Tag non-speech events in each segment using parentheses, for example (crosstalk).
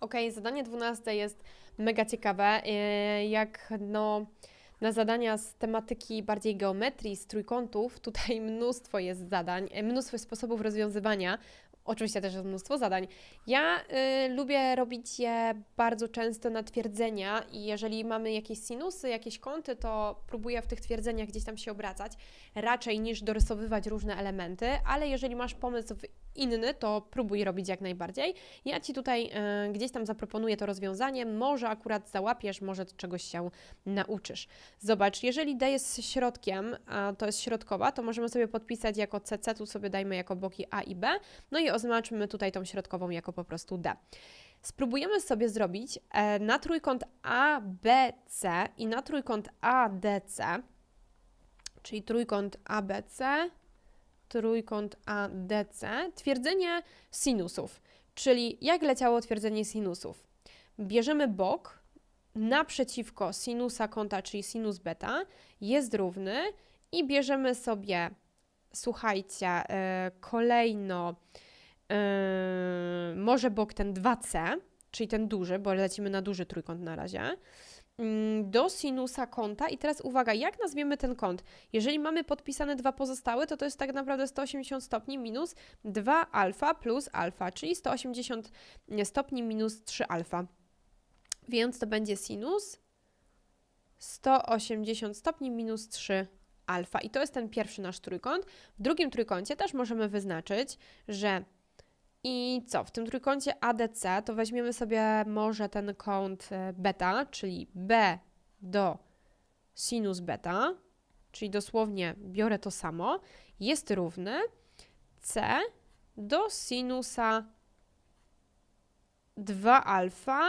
Okej, zadanie 12 jest mega ciekawe. Yy, Jak no, na zadania z tematyki bardziej geometrii, z trójkątów, (laughs) tutaj mnóstwo jest zadań, yy, mnóstwo sposobów rozwiązywania. Oczywiście też jest mnóstwo zadań. Ja y, lubię robić je bardzo często na twierdzenia i jeżeli mamy jakieś sinusy, jakieś kąty, to próbuję w tych twierdzeniach gdzieś tam się obracać, raczej niż dorysowywać różne elementy, ale jeżeli masz pomysł inny, to próbuj robić jak najbardziej. Ja Ci tutaj y, gdzieś tam zaproponuję to rozwiązanie, może akurat załapiesz, może czegoś się nauczysz. Zobacz, jeżeli D jest środkiem, a to jest środkowa, to możemy sobie podpisać jako CC, tu sobie dajmy jako boki A i B, no i oznaczmy tutaj tą środkową jako po prostu D. Spróbujemy sobie zrobić e, na trójkąt ABC i na trójkąt ADC, czyli trójkąt ABC, trójkąt ADC, twierdzenie sinusów, czyli jak leciało twierdzenie sinusów. Bierzemy bok naprzeciwko sinusa kąta, czyli sinus beta, jest równy i bierzemy sobie, słuchajcie, e, kolejno Yy, może bok ten 2C, czyli ten duży, bo lecimy na duży trójkąt na razie, yy, do sinusa kąta. I teraz uwaga, jak nazwiemy ten kąt? Jeżeli mamy podpisane dwa pozostałe, to to jest tak naprawdę 180 stopni minus 2 alfa plus alfa, czyli 180 stopni minus 3 alfa. Więc to będzie sinus 180 stopni minus 3 alfa. I to jest ten pierwszy nasz trójkąt. W drugim trójkącie też możemy wyznaczyć, że i co? W tym trójkącie ADC to weźmiemy sobie może ten kąt e, beta, czyli B do sinus beta, czyli dosłownie biorę to samo, jest równy C do sinusa 2 alfa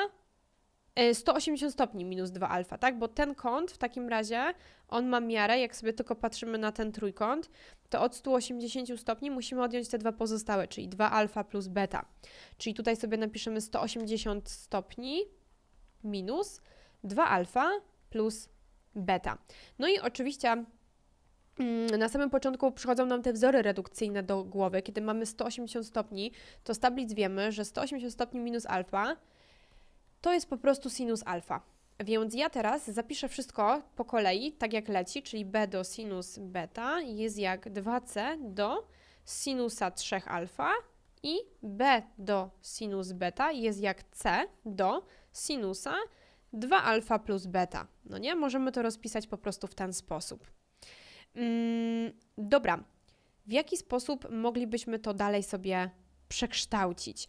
180 e, stopni minus 2 alfa, tak? Bo ten kąt w takim razie, on ma miarę, jak sobie tylko patrzymy na ten trójkąt, to od 180 stopni musimy odjąć te dwa pozostałe, czyli 2 alfa plus beta. Czyli tutaj sobie napiszemy 180 stopni minus 2 alfa plus beta. No i oczywiście mm, na samym początku przychodzą nam te wzory redukcyjne do głowy. Kiedy mamy 180 stopni, to z tablic wiemy, że 180 stopni minus alfa to jest po prostu sinus alfa. Więc ja teraz zapiszę wszystko po kolei, tak jak leci, czyli b do sinus beta jest jak 2c do sinusa 3 alfa i b do sinus beta jest jak c do sinusa 2 alfa plus beta. No nie? Możemy to rozpisać po prostu w ten sposób. Mm, dobra. W jaki sposób moglibyśmy to dalej sobie przekształcić?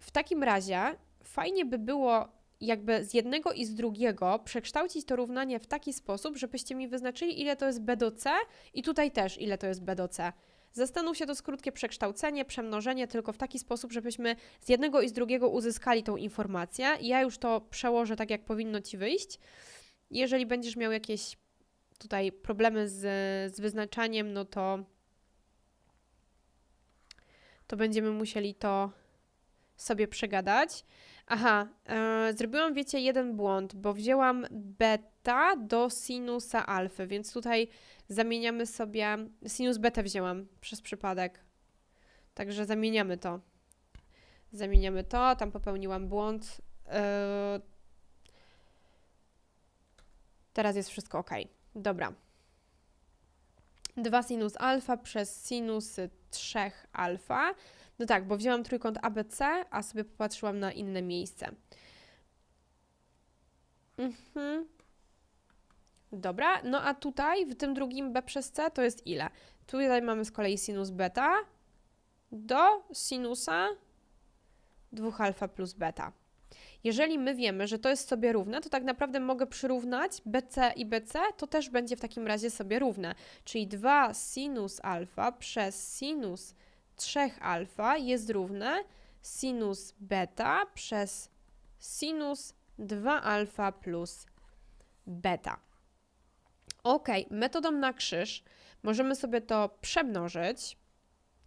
W takim razie fajnie by było jakby z jednego i z drugiego przekształcić to równanie w taki sposób, żebyście mi wyznaczyli, ile to jest b do c i tutaj też, ile to jest b do c. Zastanów się, to jest krótkie przekształcenie, przemnożenie, tylko w taki sposób, żebyśmy z jednego i z drugiego uzyskali tą informację. Ja już to przełożę tak, jak powinno Ci wyjść. Jeżeli będziesz miał jakieś tutaj problemy z, z wyznaczaniem, no to to będziemy musieli to sobie przegadać. Aha, e, zrobiłam, wiecie, jeden błąd, bo wzięłam beta do sinusa alfy, więc tutaj zamieniamy sobie, sinus beta wzięłam przez przypadek, także zamieniamy to. Zamieniamy to, tam popełniłam błąd. E, teraz jest wszystko ok. Dobra. 2 sinus alfa przez sinus 3 alfa. No tak, bo wzięłam trójkąt ABC, a sobie popatrzyłam na inne miejsce. Mhm. Dobra, no a tutaj w tym drugim B przez C to jest ile? Tutaj mamy z kolei sinus beta do sinusa 2 alfa plus beta. Jeżeli my wiemy, że to jest sobie równe, to tak naprawdę mogę przyrównać BC i BC, to też będzie w takim razie sobie równe. Czyli 2 sinus alfa przez sinus 3 alfa jest równe sinus beta przez sinus 2 alfa plus beta. Ok, metodą na krzyż możemy sobie to przemnożyć.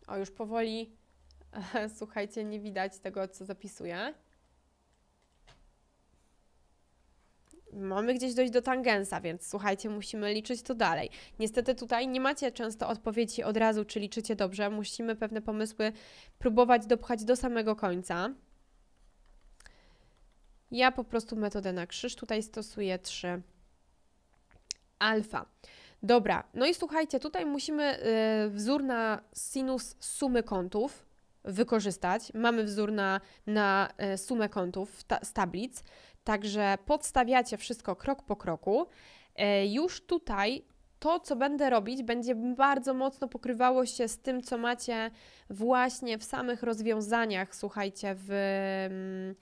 O, już powoli, (laughs) słuchajcie, nie widać tego, co zapisuję. Mamy gdzieś dojść do tangensa, więc słuchajcie, musimy liczyć to dalej. Niestety tutaj nie macie często odpowiedzi od razu, czy liczycie dobrze. Musimy pewne pomysły próbować dopchać do samego końca. Ja po prostu metodę na krzyż tutaj stosuję 3 alfa. Dobra, no i słuchajcie, tutaj musimy y, wzór na sinus sumy kątów wykorzystać. Mamy wzór na, na y, sumę kątów ta, z tablic, także podstawiacie wszystko krok po kroku. Y, już tutaj to, co będę robić, będzie bardzo mocno pokrywało się z tym, co macie właśnie w samych rozwiązaniach, słuchajcie, w, mm,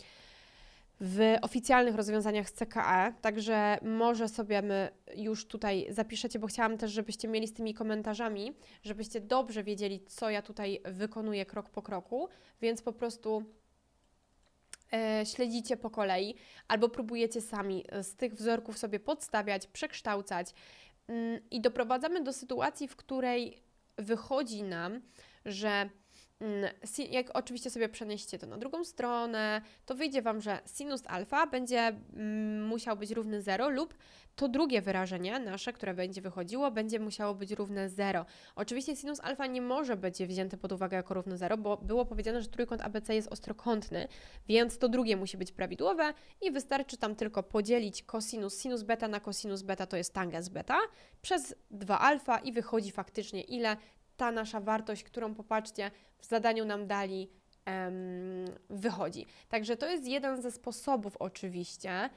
w oficjalnych rozwiązaniach z CKE. Także może sobie my już tutaj zapiszecie, bo chciałam też, żebyście mieli z tymi komentarzami, żebyście dobrze wiedzieli, co ja tutaj wykonuję krok po kroku, więc po prostu e, śledzicie po kolei albo próbujecie sami e, z tych wzorków sobie podstawiać, przekształcać mm, i doprowadzamy do sytuacji, w której wychodzi nam, że jak oczywiście sobie przenieście to na drugą stronę, to wyjdzie Wam, że sinus alfa będzie mm, musiał być równy 0 lub to drugie wyrażenie nasze, które będzie wychodziło, będzie musiało być równe 0. Oczywiście sinus alfa nie może być wzięty pod uwagę jako równe 0, bo było powiedziane, że trójkąt ABC jest ostrokątny, więc to drugie musi być prawidłowe i wystarczy tam tylko podzielić cosinus sinus beta na cosinus beta, to jest tangens beta, przez 2 alfa i wychodzi faktycznie ile ta nasza wartość, którą popatrzcie, w zadaniu nam dali, wychodzi. Także to jest jeden ze sposobów, oczywiście.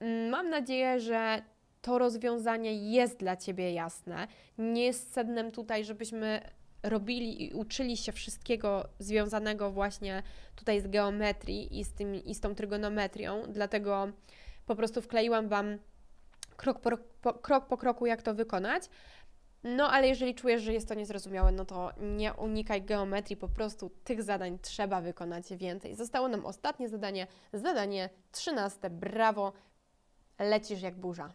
Mm, Mam nadzieję, że to rozwiązanie jest dla Ciebie jasne. Nie jest sednem tutaj, żebyśmy robili i uczyli się wszystkiego związanego właśnie tutaj z geometrii i z, tym, i z tą trygonometrią, dlatego po prostu wkleiłam Wam krok po, po, krok po kroku, jak to wykonać. No, ale jeżeli czujesz, że jest to niezrozumiałe, no to nie unikaj geometrii, po prostu tych zadań trzeba wykonać więcej. Zostało nam ostatnie zadanie, zadanie 13. Brawo, lecisz jak burza.